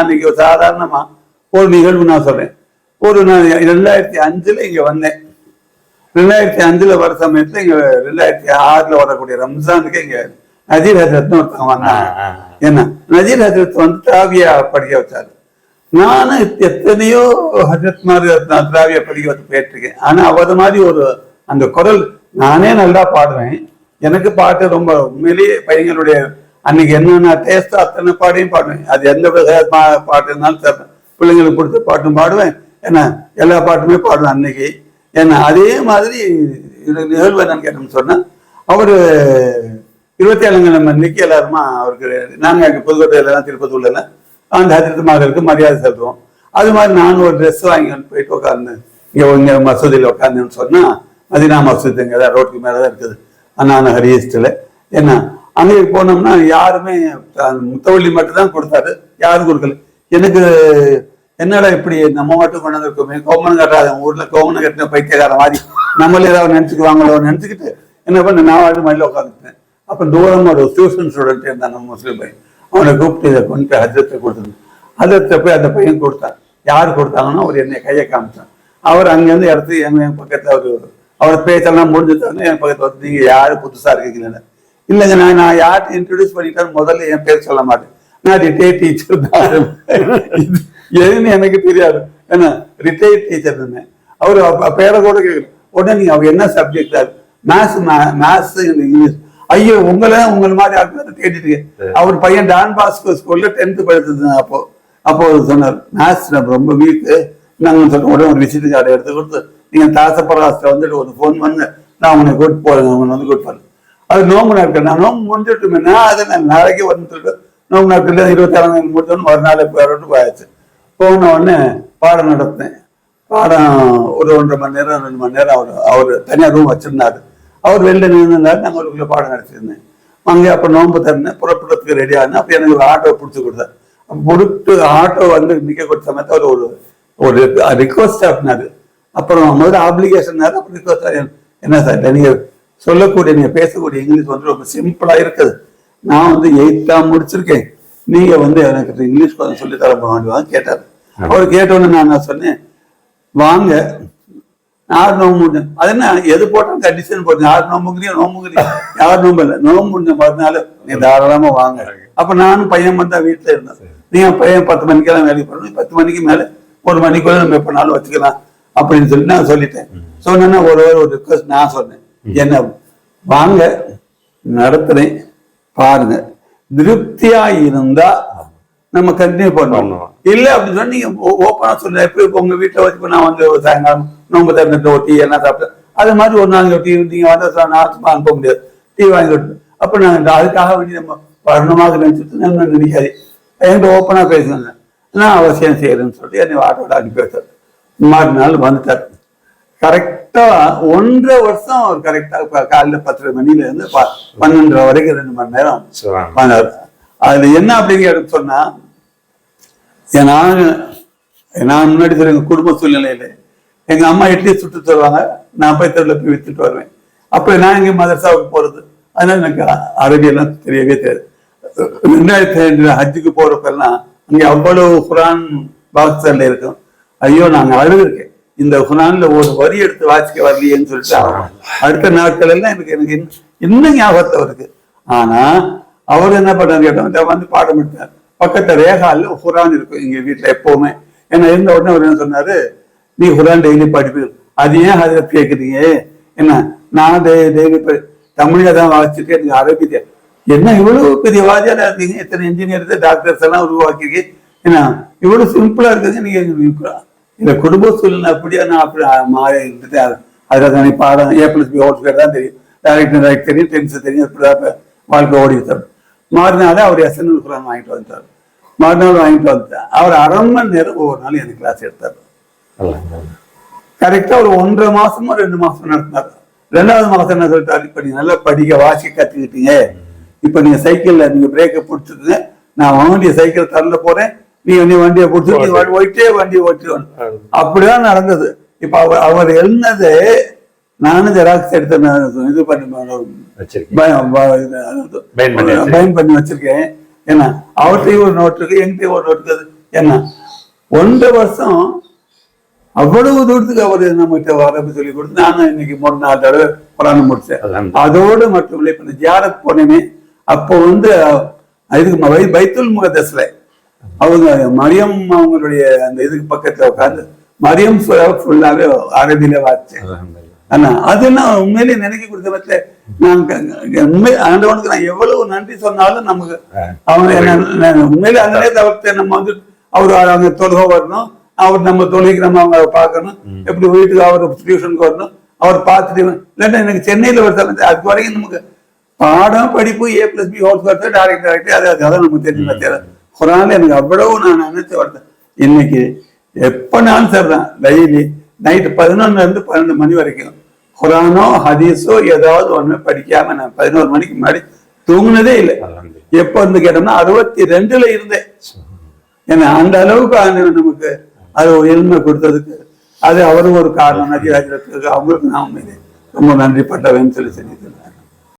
நான் சாதாரணமா ஒரு நிகழ்வு நான் சொல்றேன். ஒரு நான் ரெண்டாயிரத்தி அஞ்சுல இங்க வந்தேன். ரெண்டாயிரத்தி அஞ்சுல வர சமயத்துல இங்க ரெண்டாயிரத்தி ஆறுல வரக்கூடிய ரம்ஜானுக்கு இங்க நஜீர் ஹசரத்னு ஆ, ஆ. என்ன நஜீர் ஹசரத் வந்து திராவியா படிக்க வச்சாரு. நானும் எத்தனையோ ஹசரத் மாதிரி நான் திராவியா படிக்க வச்சு கேட்டிருக்கேன் ஆனா அவர் மாதிரி ஒரு அந்த குரல் நானே நல்லா பாடுவேன். எனக்கு பாட்டு ரொம்ப உண்மையிலேயே பையங்களுடைய அன்னைக்கு என்னென்ன டேஸ்டோ அத்தனை பாடையும் பாடுவேன். அது எந்த வகை பா- பாட்டு இருந்தாலும் சரி பிள்ளைங்களுக்கு பிடிச்ச பாட்டும் பாடுவேன். என்ன எல்லா பாட்டுமே பாடுவேன் அன்னைக்கு. என்ன அதே மாதிரி இது நிகழ்வு என்னன்னு கேட்டோம்னு சொன்னால் அவர் இருபத்தி ஏழுங்கிழமை அன்னைக்கு எல்லாருமா அவருக்கு நாங்கள் அங்க புதுக்கோட்டையில எல்லாம் திருப்பத்தூர்ல அந்த ஹஜரத் மகளுக்கு மரியாதை செலுத்துவோம். அது மாதிரி நானும் ஒரு ட்ரெஸ் வாங்கி போயிட்டு உட்காந்து இங்கே இங்கே மசூதியில் உட்காந்துன்னு சொன்னால் மதினா மசூதிங்க தான் ரோட்டுக்கு மேலே தான் இருக்குது அண்ணா ஹரியஸ்டில் என்ன அங்கே போனோம்னா யாருமே முத்தவள்ளி மட்டும் தான் கொடுத்தாரு. யாரும் கொடுக்கல. எனக்கு என்னடா இப்படி நம்ம மட்டும் கொண்டு வந்திருக்கோமே கோமனம் கட்டாத ஊர்ல கோமனம் கட்டின பைத்தியக்கார மாதிரி. நம்மளே ஏதாவது நினைச்சுக்குவாங்களோ நினைச்சுக்கிட்டு என்ன பண்ண நான் வாடு மடியில் உட்காந்துட்டேன் அப்ப தூரமா ஒரு டியூஷன் ஸ்டூடெண்ட் இருந்தான் நம்ம முஸ்லீம் பையன். அவனை கூப்பிட்டு இதை கொண்டு போய் ஹஜரத்தை கொடுத்துருந்தேன் ஹஜரத்தை போய் அந்த பையன் கொடுத்தான். யார் கொடுத்தாங்கன்னா அவர் என்னை கையை காமிச்சான். அவர் அங்கேருந்து இடத்து எங்க என் பக்கத்தில் அவர் அவர் பேச்செல்லாம் முடிஞ்சுட்டாங்க என் பக்கத்தில் வந்து நீங்க யார் புதுசா இருக்கீங்களா இல்லைங்க நான் நான் யார்கிட்ட இன்ட்ரடியூஸ் பண்ணிட்டேன் முதல்ல என் பேர் சொல்ல மாட்டேன். நான் ரிட்டையர் டீச்சர் தான். எதுன்னு எனக்கு தெரியாது. என்ன ரிட்டையர் டீச்சர் இருந்தேன் அவர் பேரை கூட கேட்கல. உடனே நீங்க அவர் என்ன சப்ஜெக்ட் மேத்ஸ் மேத்ஸ் இங்கிலீஷ் ஐயோ உங்களை உங்களை மாதிரி ஆட்களை தேடிட்டு அவர் பையன் டான் பாஸ்கோ ஸ்கூல்ல டென்த் படிச்சது அப்போ. அப்போ சொன்னார் மேத்ஸ் ரொம்ப வீக்கு நாங்கள் சொன்ன உடனே ஒரு விசிட் கார்டு எடுத்து கொடுத்து நீங்க தாசப்பராஸ்ல வந்துட்டு ஒரு ஃபோன் பண்ணு. நான் உன்னை கூட்டு போறேன். அவனை வந்து கூட்டு போறேன். அது நோம்பு நாட்கள். நான் நோம்பு முடிஞ்சிட்டுமேனா அதை நான் நாளைக்கு வந்துட்டு நோம்பு நாட்கள் இருபத்தாறாம் தேதி முடிஞ்சோன்னு ஒரு நாள் போயிட்டு போயாச்சு. போன உடனே பாடம் நடத்தினேன். பாடம் ஒரு ஒன்றரை மணி நேரம் ரெண்டு மணி நேரம் அவர் அவர் தனியாக ரூம் வச்சிருந்தாரு. அவர் வெளில நின்றுனாரு நாங்கள் ஒரு பாடம் நடத்திருந்தேன் அங்கே அப்போ நோன்பு தரேன் புறப்படுறதுக்கு ரெடி ஆனேன். அப்போ எனக்கு ஒரு ஆட்டோ பிடிச்சி கொடுத்தார். அப்போ கொடுத்து ஆட்டோ வந்து நிற்க கொடுத்த சமயத்தை அவர் ஒரு ஒரு ரிக்வஸ்ட் அப்படின்னாரு அப்புறம் முதல்ல ஆப்ளிகேஷன் அப்புறம் ரிக்வஸ்ட் என்ன சார் நீங்கள் சொல்லக்கூடிய நீங்க பேசக்கூடிய இங்கிலீஷ் வந்து ரொம்ப சிம்பிளா இருக்குது. நான் வந்து எயித்தா முடிச்சிருக்கேன். நீங்க வந்து எனக்கு இங்கிலீஷ் கொஞ்சம் சொல்லி தர வேண்டுவாங்க கேட்டார். அவர் கேட்டோன்னு நான் சொன்னேன்? வாங்க. யார் நோம்பு அது என்ன எது போட்டாலும் கண்டிஷன் போட்டு யார் நோம்புங்கிறியோ நோம்புங்கிறியோ யார் நோம்பு இல்லை நோம்பு முடிஞ்ச மறுநாள் நீ தாராளமா வாங்க. அப்ப நானும் பையன் மட்டும் வீட்டுல இருந்தேன். நீங்க பையன் பத்து மணிக்கெல்லாம் வேலைக்கு போகணும் பத்து மணிக்கு மேல ஒரு மணிக்குள்ள நம்ம எப்பனாலும் வச்சுக்கலாம் அப்படின்னு சொல்லி நான் சொல்லிட்டேன். சொன்னேன்னா ஒரு ஒரு ரிக்வஸ்ட் நான் சொன்னேன். என்ன வாங்க நடத்துறேன் பாருங்க. திருப்தியா இருந்தா நம்ம கண்டினியூ பண்ணுவோம். இல்ல அப்படின்னு சொன்னா நீங்க ஓப்பனா சொல்ல எப்படி உங்க வீட்டுல வச்சு நான் வந்து சாயங்காலம் நோம்பு திறந்துட்டு ஒரு டீ என்ன சாப்பிட்டேன் அது மாதிரி ஒரு நாள் டீ நீங்க வந்து நான் சும்மா அனுப்ப முடியாது. டீ வாங்கி கொடுத்து அப்ப நான் அதுக்காக வேண்டி நம்ம வரணுமாக நினைச்சிட்டு நம்ம நினைக்காது. என்கிட்ட ஓப்பனா பேசுங்க நான் அவசியம் செய்யறேன்னு சொல்லிட்டு என்னை ஆட்டோட அனுப்பி வச்சார் மறுநாள் வந்துட்டார். கரெக்டா ஒன்றரை வருஷம் அவர் கரெக்டா காலையில பத்தரை மணில இருந்து பன்னெண்டரை வரைக்கும் ரெண்டு மணி நேரம். பண்ணாரு. அதுல என்ன அப்படிங்கிறது சொன்னா நான் நான் முன்னாடி சொல்ல குடும்ப சூழ்நிலையில எங்க அம்மா இட்லி சுட்டு தருவாங்க நான் போய் தெருவில் போய் வித்துட்டு வருவேன். அப்ப நான் இங்க மதரசாவுக்கு போறது. அதனால எனக்கு அரபியெல்லாம் தெரியவே தெரியாது. ரெண்டாயிரத்தி ரெண்டுல ஹஜ்ஜுக்கு போறப்பெல்லாம் அங்க அவ்வளவு குரான் பாக்ஸர்ல இருக்கும். ஐயோ நாங்க அழுதுருக்கேன். இந்த குரான்ல ஒரு வரி எடுத்து வாசிக்க வரலையேன்னு சொல்லிட்டு அடுத்த நாட்கள் எல்லாம் எனக்கு எனக்கு இன்னும் ஞாபகத்தை வருது ஆனா அவர் என்ன பண்ணாரு கேட்டா வந்து பாடம் எடுத்தார். பக்கத்துல ரேகால குரான் இருக்கும் எங்க வீட்டுல எப்பவுமே. ஏன்னா இருந்த உடனே அவர் என்ன சொன்னாரு? நீ குரான் டெய்லி படிப்பீங்க அது ஏன் அதை கேக்குறீங்க? என்ன நான் டெய்லி தமிழ்ல தான் வாசிச்சுட்டு எனக்கு அரபி. என்ன இவ்வளவு பெரிய வாதியாரா இருக்கீங்க? எத்தனை இன்ஜினியர்ஸ் டாக்டர்ஸ் எல்லாம் உருவாக்கிருக்கீங்க என்ன இவ்வளவு சிம்பிளா இருக்குது நீங்க இந்த குடும்ப சூழ்நிலை அப்படியே நான் அப்படி மாறி இருந்துட்டு அதில் தானே பாடம். A plus B whole square தான் தெரியும். டைரக்ட் டைரக்ட் தெரியும் டென்ஸ் தெரியும் இப்படிதான் வாழ்க்கை ஓடி சார் மறுநாள் அவர் எஸ்என்எல் குரான் வாங்கிட்டு வந்துட்டார். மறுநாள் வாங்கிட்டு வந்துட்டார் அவர் அரை மணி நேரம் ஒவ்வொரு நாள் எனக்கு கிளாஸ் எடுத்தார். கரெக்டா ஒரு ஒன்றரை மாசமோ ரெண்டு மாசம் நடத்தினார் ரெண்டாவது மாசம் என்ன சொல்லிட்டாரு? இப்ப நீங்க நல்லா படிக்க வாசி கத்துக்கிட்டீங்க. இப்ப நீங்க சைக்கிள்ல நீங்க பிரேக்கை பிடிச்சிருங்க. நான் வாங்கிய சைக்கிள் தள்ள போறேன். நீ நீ வண்டியை பிடிச்சி நீ ஓட்டிட்டே வண்டி ஓட்டிடுவான் அப்படிதான் நடந்தது. இப்ப அவர் அவர் எழுந்தது நானும் ஜெராக்ஸ் எடுத்து இது பண்ணி வச்சிருக்கீங்க பயம் ப- இது- அதாவது Bind பண்ணி வச்சிருக்கேன். ஏன்னா அவர்கிட்டயும் ஒரு நோட் இருக்கு என்கிட்டயும் ஒரு நோட் இருக்குது. என்ன ஒன்றரை வருஷம் அவ்வளவு தூரத்துக்கு அவர் நம்மகிட்ட வரப்பு சொல்லி கொடுத்து நானும் இன்னைக்கு மூணு நாலு தடவை புராணம் முடிச்சேன். அதோடு மட்டும் இல்லை இப்ப இந்த ஜியாரத் போனேனே அப்போ வந்து இதுக்கு பைத்துல் முகதஸ்ல அவங்க மரியம் அவங்களுடைய அந்த இதுக்கு பக்கத்துல உட்கார்ந்து மரியம் ஃபுல்லாவே அரபியில வாச்சேன் அல்ஹம்துலில்லாஹ். ஆனா அது நான் உண்மையிலேயே நினைக்க கொடுத்த பட்சத்துல நான் உண்மை ஆண்டவனுக்கு நான் எவ்வளவு நன்றி சொன்னாலும் நமக்கு. அவன் என்ன உண்மையிலே நேரத்தை அவர்கிட்ட நம்ம வந்து அவர் அங்க தொழுகை வரணும் அவர் நம்ம தொழுகைக்கு நம்ம அவங்க பார்க்கணும் எப்படி வீட்டுக்கு அவர் டியூஷனுக்கு வரணும் அவர் பார்த்துட்டு இல்லாட்டா எனக்கு சென்னையில ஒரு சமயத்து அது வரைக்கும் நமக்கு பாடம் படிப்பு A plus B whole square direct direct அது அது அதான் நமக்கு பார்த்தேன் குரான் எனக்கு அவ்வளவு நான் நினைச்சு வரேன் இன்னைக்கு எப்பனாலும் சரிதான் டெய்லி நைட்டு பதினொன்னுல இருந்து பன்னெண்டு மணி வரைக்கும் குரானோ ஹதீஸோ ஏதாவது ஒண்ணு படிக்காம நான் பதினோரு மணிக்கு முன்னாடி தூங்குனதே இல்லை. எப்ப வந்து கேட்டோம்னா அறுபத்தி ரெண்டுல இருந்தேன் ஏன்னா அந்த அளவுக்கு ஆண்டவன் நமக்கு அது எளிமை கொடுத்ததுக்கு அது அவரும் ஒரு காரணம். நதிராஜருக்கு அவங்களுக்கு நான் ரொம்ப நன்றி பட்டவன் சொல்லி சொல்லியிருக்கேன்